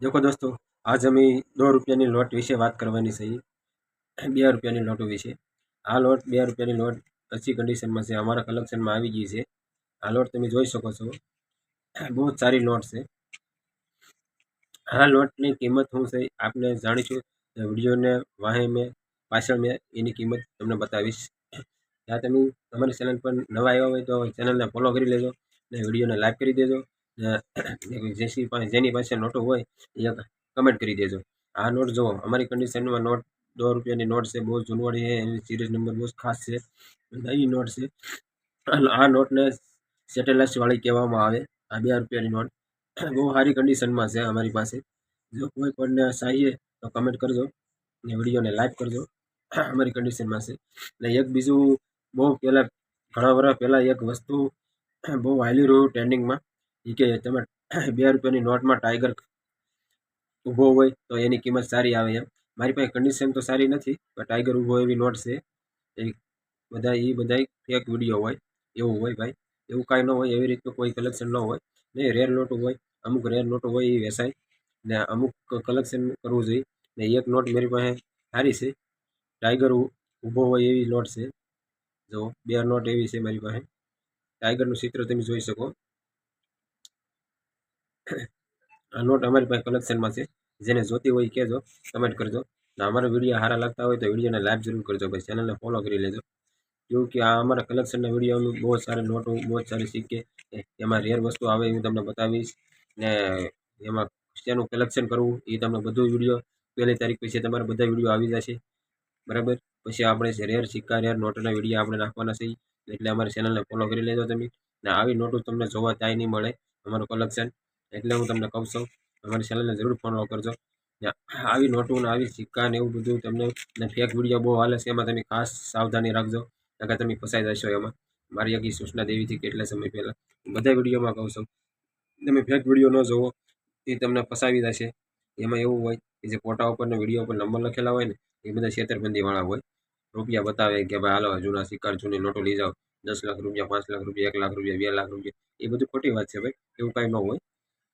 દેખો દોસ્તો, આજ અમે દો રૂપિયાની લોટ વિશે વાત કરવાની છે. બે રૂપિયાની લોટો વિશે આ લોટ, બે રૂપિયાની લોટ કચ્છી કન્ડિશનમાં છે. અમારા કલેક્શનમાં આવી ગઈ છે. આ લોટ તમે જોઈ શકો છો. બહુ જ સારી લોટ છે. આ લોટની કિંમત હું છે? આપને જાણીશું. વિડીયોને વાહે મેં, પાછળ મેં એની કિંમત તમને બતાવીશ. ત્યાં તમે તમારી ચેનલ પર નવા આવ્યા હોય તો ચેનલને ફોલો કરી લેજો. અને વિડીયોને લાઈક કરી દેજો. જેની પાસે નોટો હોય, એ કમેન્ટ કરી દેજો. આ નોટ જુઓ, અમારી કન્ડિશનમાં નોટ, દો રૂપિયાની નોટ છે, બહુ જૂનવાળી છે, એની સિરીઝ નંબર બહુ ખાસ છે. નવી નોટ છે. આ નોટને સેટેલાઇટવાળી કહેવામાં આવે, આ બે રૂપિયાની નોટ. બહુ સારી કન્ડિશનમાં છે અમારી પાસે. જો કોઈ કોઈને ચાહીએ તો કમેન્ટ કરજો. ને વિડીયોને લાઈક કરજો. અમારી કન્ડિશનમાં છે. ને એક બીજું બહુ પહેલાં, ઘણા વર્ષ પહેલાં એક વસ્તુ બહુ હાલી રહ્યું ટ્રેન્ડિંગમાં એ કે તમે બે રૂપિયાની નોટમાં ટાઈગર ઊભો હોય તો એની કિંમત સારી આવે એમ. મારી પાસે કન્ડિશન તો સારી નથી, પણ ટાઈગર ઊભો એવી નોટ છે. એ બધા એ બધા ફેક વીડિયો હોય, એવું હોય ભાઈ. એવું કાંઈ ન હોય, એવી રીતનું કોઈ કલેક્શન ન હોય. ને રેર નોટો હોય, અમુક રેર નોટો હોય એ વેચાય. ને અમુક કલેક્શન કરવું જોઈએ. ને એક નોટ મારી પાસે સારી છે. ટાઈગર ઊભો હોય એવી નોટ છે. જો, બે નોટ એવી છે મારી પાસે. ટાઈગરનું ચિત્ર તમે જોઈ શકો આ નોટ અમારી પાસે કલેક્શનમાં છે. જેને જોતી હોય કહેજો કમેન્ટ કરજો. અને અમારા વીડિયો સારા લાગતા હોય તો વિડીયોને લાઈક જરૂર કરજો. ભાઈ ચેનલને ફોલો કરી લેજો. કેવું કે આ અમારા કલેક્શનના વિડીયોનું બહુ સારી નોટો બહુ સારી સિક્કે એમાં રેર વસ્તુ આવે હું તમને બતાવીશ. ને એમાં શેનું કલેક્શન કરવું એ તમને બધું વીડિયો પહેલી તારીખ પછી તમારા બધા વીડિયો આવી જશે. બરાબર? પછી આપણે રેર સિક્કા રેર નોટોના વીડિયો આપણે નાખવાના છે એટલે અમારી ચેનલને ફોલો કરી લેજો તમે. ને આવી નોટો તમને જોવા ત્યાં નહીં મળે અમારું કલેક્શન એટલે હું તમને કહું છું અમારી ચેનલને જરૂર ફોલો કરજો. આવી નોટો ને આવી સિક્કા ને એવું બધું તમને, ને ફેક વીડિયો બહુ હાલે છે, એમાં તમે ખાસ સાવધાની રાખજો, નકર તમે ફસાઈ જશો એમાં. મારી આગી સૂચના દેવીથી કેટલા સમય પહેલાં. બધા વિડીયોમાં કહું છું, તમે ફેક વીડિયો ન જોવો, એ તમને ફસાવી જશે. એમાં એવું હોય કે જે ફોટા ઉપર ને વીડિયો ઉપર નંબર લખેલા હોય ને, એ બધા છેતરપિંડીવાળા હોય. રૂપિયા બતાવે કે ભાઈ, હાલો, જૂના સિક્કા જૂની નોટો લઈ જાઓ. દસ લાખ રૂપિયા, પાંચ લાખ રૂપિયા, એક લાખ રૂપિયા, બે લાખ રૂપિયા. એ બધું ખોટી વાત છે ભાઈ, એવું કાંઈ ન હોય.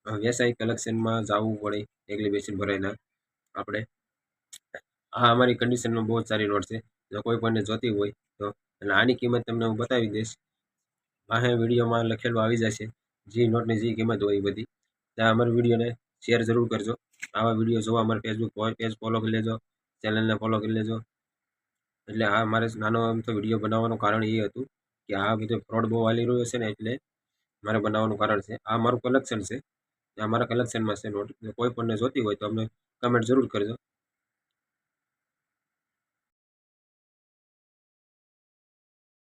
વ્યવસાયિક કલેક્શનમાં જવું પડે એગ્રીબેશન ભરાઈને આપણે આ અમારી કન્ડિશનમાં બહુ જ સારી નોટ છે. જો કોઈ પણને જોતી હોય તો એટલે આની કિંમત તમને હું બતાવી દઈશ. વાહે વિડીયોમાં લખેલું આવી જશે. જે નોટની જે કિંમત હોય એ બધી. ત્યાં અમારા વિડીયોને શેર જરૂર કરજો. આવા વીડિયો જોવા અમારે ફેસબુક પેજ ફોલો કરી લેજો. ચેનલને ફોલો કરી લેજો. એટલે આ મારે નાનો એમ તો વીડિયો બનાવવાનું કારણ એ હતું કે આ બધો ફ્રોડ બહુ વાલી રહ્યો છે ને એટલે મારે બનાવવાનું કારણ છે. આ મારું કલેક્શન છે. આ મારા કલેક્શનમાં છે નોટ કોઈ પણને જોતી હોય તો અમને કમેન્ટ જરૂર કરજો.